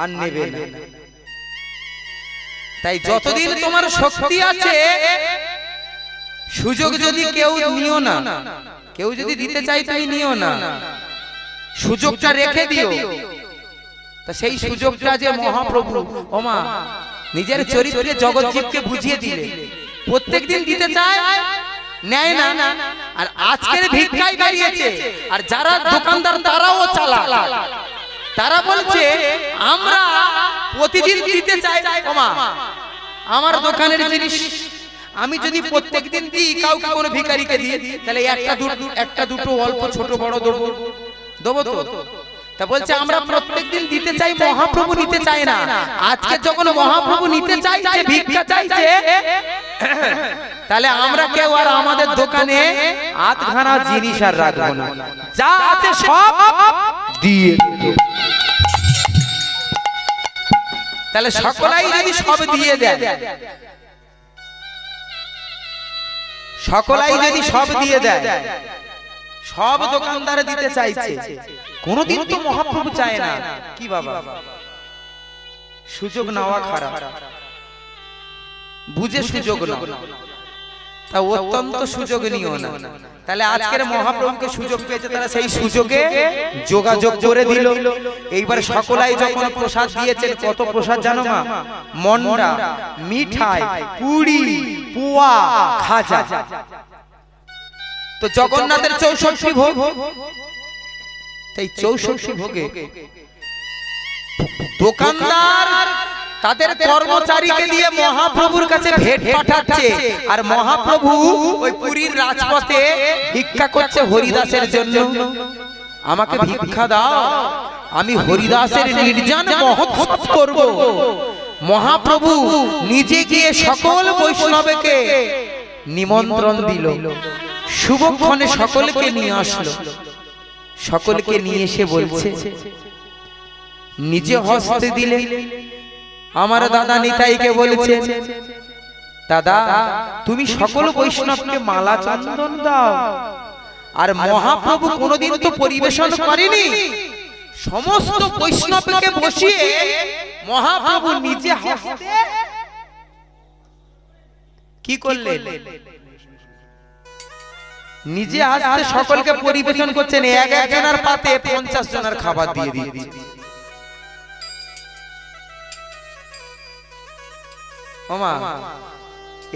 আর নেবে না। তাই যতদিন তোমার শক্তি আছে সুযোগ যদি কেউ নিও না কেউ যদি দিতে চাই তুমি নিও না। সুযোগটা রেখে দিও। তা সেই সুযোগটা যে মহাপ্রভু ওমা নিজের চরিত্রে জগৎজীবকে বুঝিয়ে দিলে। প্রত্যেকদিন দিতে চায় নেয় না। আর আজকের ভিক্ষায় দাঁড়িয়েছে। আর যারা দোকানদার তারাও চালা তারা বলছে আমরা প্রতিদিন দিতে চাই ওমা। আমার দোকানের জিনিস আমি যদি প্রত্যেকদিন দিই কাউকে কোনো ভিখারিকে দিই তাহলে একটা দুটো একটা দুটো অল্প ছোট বড় দেবো। দেবো তো? তা। বলছে আমরা প্রত্যেকদিন দিতে চাই মহাপ্রভু নিতে চাই না। আজকে যখন মহাপ্রভু নিতে চাইছে ভিক্ষা চাইছে তাহলে আমরা কেউ আর আমাদের দোকানে আধখানা জিনিস আর রাখব না। যা আছে সব দিয়ে। তাহলে সকলাই যদি সব দিয়ে দেয় সকলাই যদি সব দিয়ে দেয় সব দোকানদার দিতে চাইছে। কোনদিন তো মহাপ্রভু চায় না। কি বাবা? সুযোগ নেওয়া খারাপ। বুঝে সুযোগ নাও। তা অত্যন্ত সুযোগ নিও না। তাহলে আজকের মহাপ্রভুকে সুযোগ পেয়েছে তারা সেই সুযোগে যোগাযোগ করে দিল। এইবার সকলাই যখন প্রসাদ দিয়েছেন কত প্রসাদ জানো মা? মন্ডা মিঠাই পুরি পুয়া খাজা। তো জগন্নাথের চৌষট্টি ভোগ। তাই চৌষট্টি ভোগে। দোকানদার তাদের কর্মচারীকে দিয়ে মহাপ্রভুর কাছে ভেট পাঠাচ্ছে। আর মহাপ্রভু ওই পুরীর রাজপথে ভিক্ষা করছে হরিদাসের জন্য। আমাকে ভিক্ষা দাও। আমি হরিদাসের নির্জন মহোৎসব করব। মহাপ্রভু নিজে গিয়ে সকল বৈষ্ণবকে নিমন্ত্রণ দিল। শুভক্ষণে সকলকে নিয়ে আসলো। সকলকে নিয়ে এসে বলছে নিজে হস্তে দিলে আমার দাদা নিতাইকে বলেছে দাদা তুমি সকল বৈষ্ণবকে মালা চন্দন দাও। আর মহাপ্রভু কোনোদিন তো পরিবেশন করেনি। সমস্ত বৈষ্ণবকে বসিয়ে মহাপ্রভু নিজে হস্তে কি করলেন? নিজে হাসতে সকলকে পরিবেশন করছেন। এক একজনের পাতে পঞ্চাশ জনের খাবার দিয়ে দিচ্ছে ওমা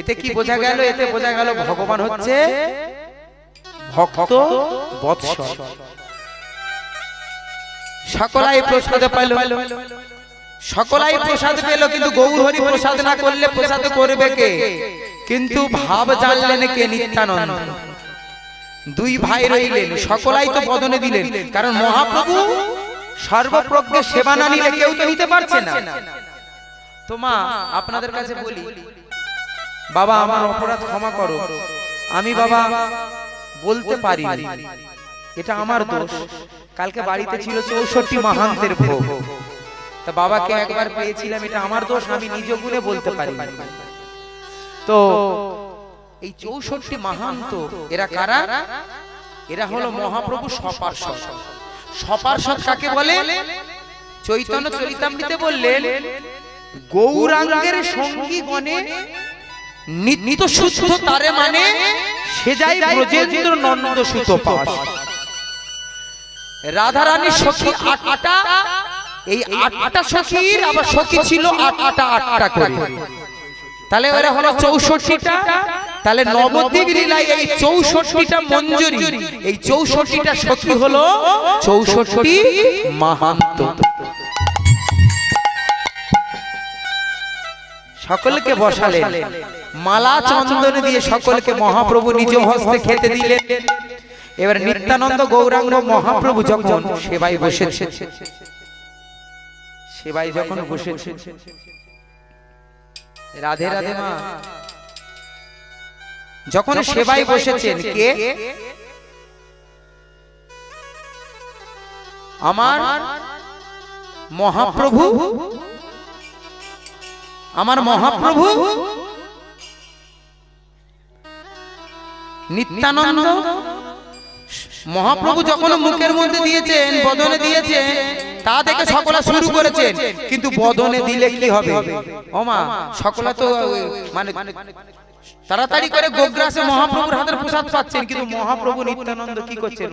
এতে কি বোঝা গেল? এতে বোঝা গেল ভগবান হচ্ছে ভক্ত বৎসর। সকলাই প্রসাদ পাইল। সকলাই প্রসাদ পেল কিন্তু গৌর হরি প্রসাদ না করলে প্রসাদ করবে কে? কিন্তু ভাব জানলেন কে নিত্যানন্দ। দুই ভাই রইলেন সকলাই তো বদনে দিলেন। কারণ মহাপ্রভু সর্বপ্রজ্ঞে সেবা না নিলে কেউ তো নিতে পারছে না। তো মা আপনাদের কাছে বলি। বাবা আমার অপরাধ ক্ষমা করো। আমি বাবা বলতে পারি এটা আমার দোষ। কালকে বাড়িতে ছিল চৌষট্টি মহান্তের ভোগ। তা বাবাকে একবার পেয়েছিলাম এটা আমার দোষ আমি নিজ গুণে বলতে পারি তো এই চৌষট্টি মাহান্ত এরা কারা? এরা হলো মহাপ্রভু সপার্ষদ সপার্ষদ কাকে বলে? চৈতন্য চরিতামৃতে বললেন গৌরাঙ্গের সঙ্গী গণে নিত্য শুদ্ধ তারে মানে সে যাই ব্রজেন্দ্র নন্দ সুত পাশ রাধারানী সখী আটটা এই আটটা সখীর আবার সখী ছিল আটটা আটটা করে। তাহলে ওরা হলো চৌষট্টিটা। তাহলে নবদ্বীপ লীলায় এই চৌষট্টিটা মঞ্জুরি। এই চৌষট্টিটা সখী হলো চৌষট্টি মাহান্ত। সকলকে বসালেন। মালা চন্দন দিয়ে সকলকে মহাপ্রভু নিজ হস্তে খেতে দিলেন। এবার নিত্যানন্দ গৌরাঙ্গ মহাপ্রভু যখন সেবাই বসেছে সেবাই যখন বসেছে। রাধে রাধে মা। যখন সেবাই বসেছেন কে? আমার মহাপ্রভু আমার মহাপ্রভু নিত্যানন্দ মহাপ্রভু যখন মুখের মধ্যে দিয়েছেন বদনে দিয়েছেন তা দেখে সকলা শুরু করেছেন। কিন্তু বদনে দিলে কি হবে? ওমা সকলা তো মানে তাড়াতাড়ি করে গোগ্রাসে মহাপ্রভুর হাতের প্রসাদ পাচ্ছেন কিন্তু মহাপ্রভু নিত্যানন্দ কি করছেন?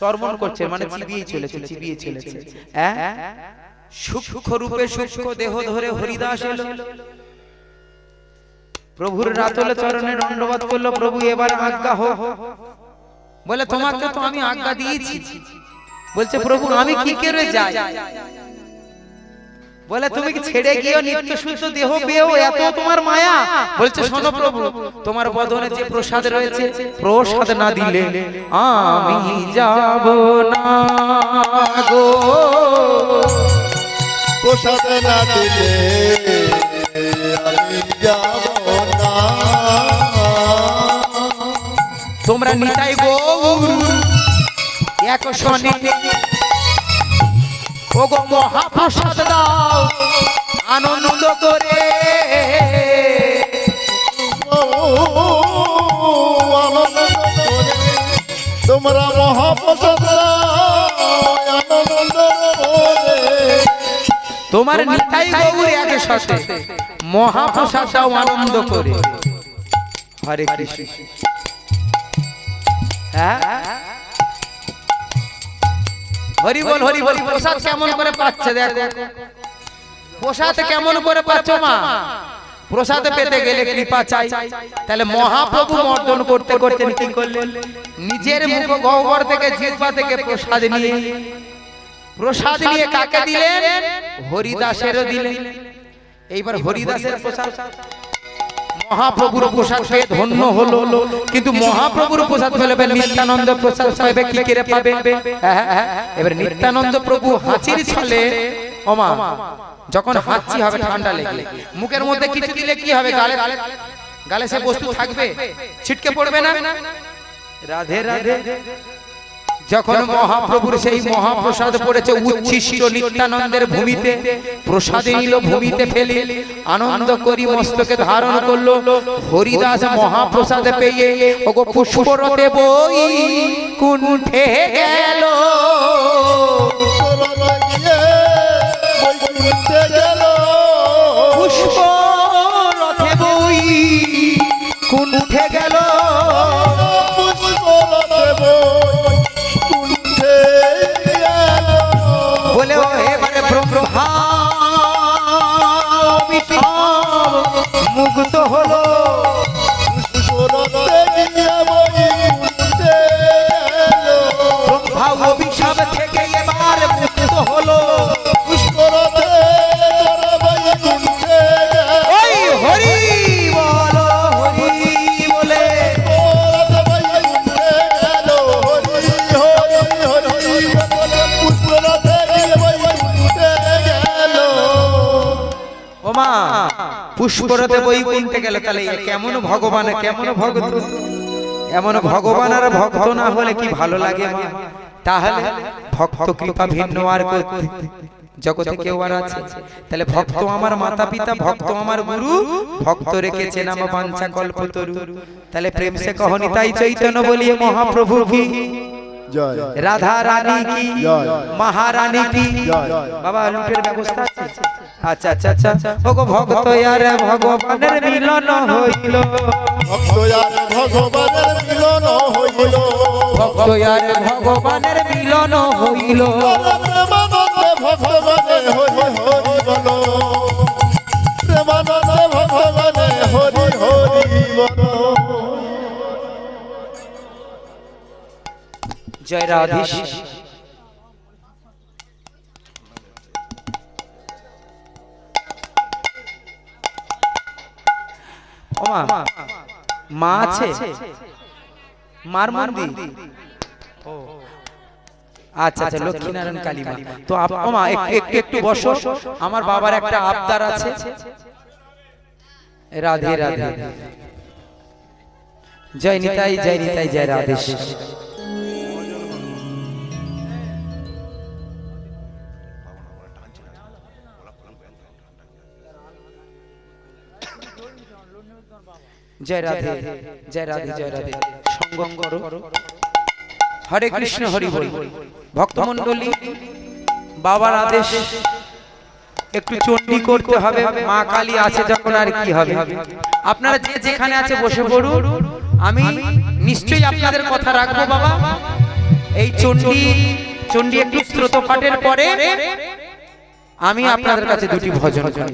চর্মণ করছেন মানে চিবিয়ে চলেছে চিবিয়ে চলেছে। হ্যাঁ সূক্ষ্ম রূপে সূক্ষ্ম দেহ ধরে হরিদাস এলো। প্রভুর রাতলে চরণে দণ্ডবাদ করল প্রভু এবার আজ্ঞা হোক। বলে তোমাকে তো আমি আজ্ঞা দিয়েছি। বলছে প্রভু আমি কি করে যাই? বলে তুমি কি ছেড়ে গিয়েও নিত্য শুদ্ধ দেহ পেয়েও এত তোমার মায়া? বলছে শোনো প্রভু তোমার বদনে যে প্রসাদ রয়েছে প্রসাদ না দিলে আমি যাব না গো। প্রসাদ না দিলে আমি যাব না তোমরা নিতাই গৌর এক শনি ও গো মহাপ্রসাদ দাও আনন্দ করে ও, তোমার নিতাই গৌর এক সাথে মহাপ্রসাদটাও আনন্দ করে। হরে কৃষ্ণ। হ্যাঁ? হরি বল হরি বল প্রসাদ কেমন করে পাচ্ছে দেখো। প্রসাদ কেমন করে পাচ্ছ মা? প্রসাদ পেতে গেলে কৃপা চাই। তাহলে মহাপ্রভু মর্দন করতে করতে কি করলেন। নিজের মুখ গহ্বর থেকে জিহ্বা থেকে প্রসাদ নিয়ে প্রসাদ নিয়ে কাকে দিলেন? হরিদাসেরও দিলেন এইবার হরিদাসের প্রসাদ। মহাপ্রভুর প্রসাদ পেয়ে ধন্য হলো। কিন্তু মহাপ্রভুর প্রসাদ পেলে নিত্যানন্দ প্রসাদ পাবে কি করে পাবে? হ্যাঁ, হ্যাঁ, হ্যাঁ। এবার নিত্যানন্দ প্রভু হাঁচির ছলে ওমা যখন হাঁচি হবে ঠান্ডা লেগে। মুখের মধ্যে কিছু দিলে কি হবে? গালে গালে সে বস্তু থাকবে। ছিটকে পড়বে না? রাধে রাধে। যখন মহাপ্রভুর সেই মহাপ্রসাদ পড়েছে উচ্ছিষ্ট নিত্যানন্দের ভূমিতে প্রসাদে নিল ভূমিতে ফেলে আনন্দ করি মস্তকে ধারণ করল হরিদাস মহাপ্রসাদ পেয়ে ওগো পুষ্পরতে বই কুণ্ঠে গেল। পুষ্পরতে বৈকুণ্ঠে গেল তাহলে কেমন ভগবান কেমন ভক্ত? এমন ভগবান আর ভক্ত না হলে কি ভালো লাগে তাহলে ভক্ত কৃপা ভিন্ন আর করতে জগতে কেউ আর আছে? তাহলে ভক্ত আমার মাতা পিতা ভক্ত আমার গুরু ভক্ত রেখেছেন আমার বাঞ্ছা কল্প তরু। তাহলে প্রেম সে কহনি তাই চৈতন্য বলিয়ে মহাপ্রভু কি জয় রাধা রানী কি? মহারানী কি? বাবা লুটের ব্যবস্থা আছে? আচ্ছা আচ্ছা আচ্ছা। ওগো ভক্ত আর ভগবানের মিলন হইল। ভক্ত আর ভগবানের মিলন হইল। ভক্ত আর ভগবানের মিলন হইল। প্রেমানন্দে হরি হরি বলো। প্রেমানন্দে ভগবানে হরি হরি বলো। জয় রাধেশ ওমা মা আছে? মার মন্দির? আচ্ছা আচ্ছা লক্ষ্মীনারায়ণ কালীমা। তো ওমা একটু একটু একটু বসো। আমার বাবার একটা আবদার আছে। রাধে রাধে। জয় নিতাই জয় নিতাই জয় রাধেশ জয় রাধে জয় রাধে জয় রাধে সঙ্গম করো। হরে কৃষ্ণ হরি বল। ভক্তমণ্ডলী বাবার আদেশ। একটু চণ্ডী করতে হবে। মা কালী আছে যখন আর কি হবে? আপনারা যে যেখানে আছে বসে পড়ুন। আমি নিশ্চয়ই আপনাদের কথা রাখব বাবা। এই চণ্ডী চণ্ডী একটু স্রোত পাঠের পরে আমি আপনাদের কাছে দুটি ভজন করি।